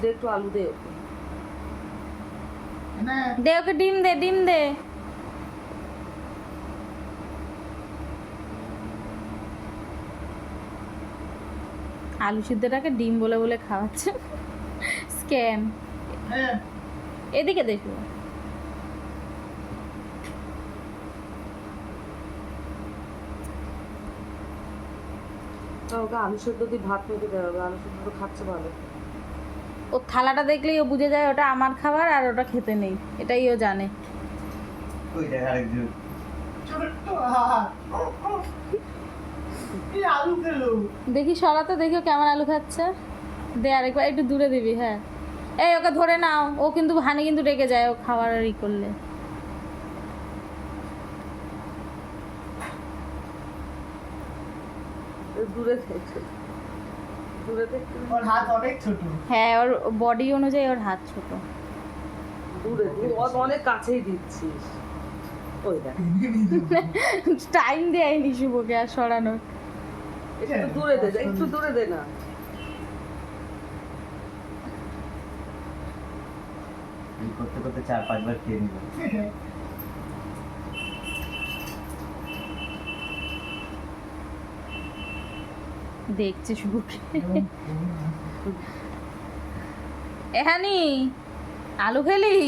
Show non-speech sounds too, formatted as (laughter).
দে একটু আলু দে ওকে। দে ওকে ডিম দে ডিম দে। আলু সিদ্ধটাকে ডিম বলে বলে খাওয়াচ্ছে। স্ক্যাম। হ্যাঁ। এদিকে দেখো। তা ওকে আলু সেদ্ধ দিয়ে ভাত মেখে দেওয়া হবে। আলু সেদ্ধ তো খাচ্ছে ভালো। ও থালাটা দেখলেই ও বুঝে যায় ওটা আমার খাবার আর ওটা খেতে নেই। এটাই ও জানে। দেখ সরাতে দেখি ও কেমন আলু খাচ্ছে। দে আরেকবার একটু দূরে দিবি হ্যাঁ। এই ওকে ধরে নাও ও কিন্তু হানি কিন্তু রেগে যায় ও খাবার আর ই করলে। দূরে একটু। দূরে দে ওর হাত অনেক ছোট। হ্যাঁ ওর বডি অনুযায়ী ওর হাত ছোট। দূরে অনেক কাছেই দিচ্ছিস। ওই দেখ। (laughs) টাইম দেয়নি শুভকে আর সরানোর। একটু দূরে দে একটু দূরে দে না। করতে করতে চার পাঁচবার খেয়ে নিল (laughs) দেখছে শুভকে এহানি আলু খেলি?